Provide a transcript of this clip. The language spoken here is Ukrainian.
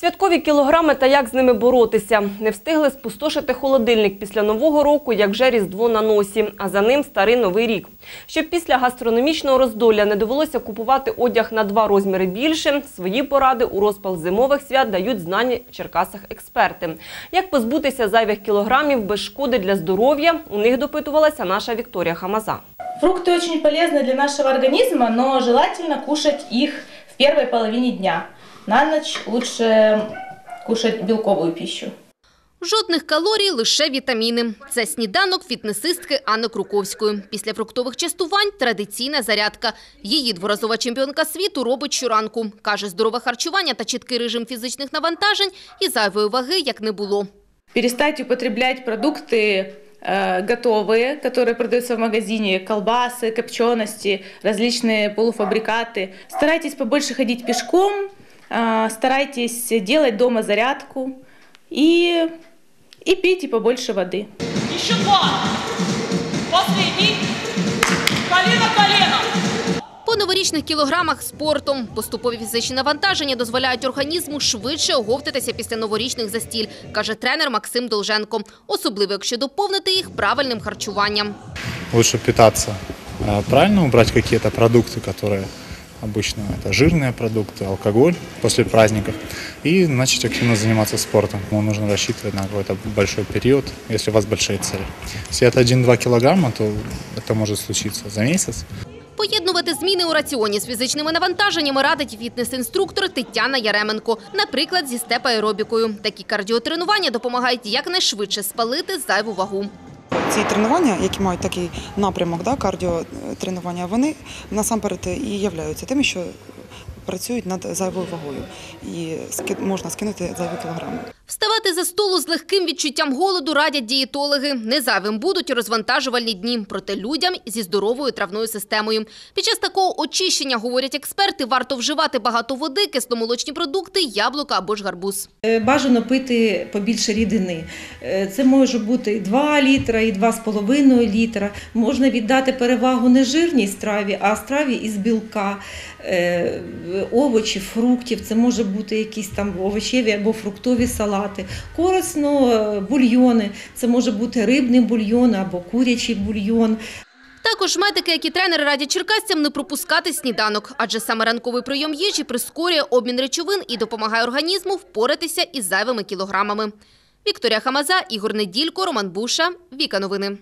Святкові кілограми та як з ними боротися. Не встигли спустошити холодильник після Нового року, як вже Різдво на носі, а за ним старий Новий рік. Щоб після гастрономічного роздолля не довелося купувати одяг на два розміри більше, свої поради у розпал зимових свят дають знані в Черкасах експерти. Як позбутися зайвих кілограмів без шкоди для здоров'я, у них допитувалася наша Вікторія Хамаза. Фрукты очень полезны для нашего организма, но желательно кушать их в первой половине дня На ночь лучше кушать белковую пищу. Жодних калорій, лише вітаміни. Це сніданок фітнесистки Анни Круковської. Після фруктових частувань – традиційна зарядка. Її дворазова чемпіонка світу робить щоранку. Каже, здорове харчування та чіткий режим фізичних навантажень і зайвої ваги як не було. Перестать употреблять продукты э, готовые, которые продаются в магазине, колбасы, копчености, различные полуфабрикаты. Старайтесь побольше ходить пешком, э, старайтесь делать дома зарядку и, и пейте побольше воды. Еще два. Последний. Колено-колено. По новорічних кілограмах спортом поступові фізичні навантаження дозволяють організму швидше оговтатися після новорічних застіль, каже тренер Максим Долженко. Особливо, якщо доповнити їх правильним харчуванням. лучше питаться э, правильно, убрать какие-то продукты, которые обычно это жирные продукты, алкоголь после праздников, и начать активно заниматься спортом. Ну, нужно рассчитывать на какой-то большой период, если у вас большие цели. Если это 1-2 килограмма, то это может случиться за месяц. Поєднувати зміни у раціоні з фізичними навантаженнями радить фітнес-інструктор Тетяна Яременко. Наприклад, зі степ-аеробікою. Такі кардіотренування допомагають якнайшвидше спалити зайву вагу. Ці тренування, які мають такий напрямок, да, кардіотренування, вони насамперед і являються тими, що працюють над зайвою вагою. І можна скинути зайві кілограми. Вставати за столу з легким відчуттям голоду радять дієтологи. Незайвим будуть розвантажувальні дні, проте людям зі здоровою травною системою. Під час такого очищення, говорять експерти, варто вживати багато води, кисломолочні продукти, яблука або ж гарбуз. Е, Бажано пити побільше рідини. Е, Це може бути і 2 літра, і 2,5 літра. Можна віддати перевагу не жирній страві, а страві із білка, е, овочів, фруктів. Це може бути якісь там овочеві або фруктові салати. Корисно е, бульйони. Це може бути рибний бульйон або курячий бульйон. Також медики, як і тренери радять черкасцям не пропускати сніданок, адже саме ранковий прийом їжі прискорює обмін речовин і допомагає організму впоратися із зайвими кілограмами. Вікторія Хамаза, Ігор Неділько, Роман Буша. Віка новини.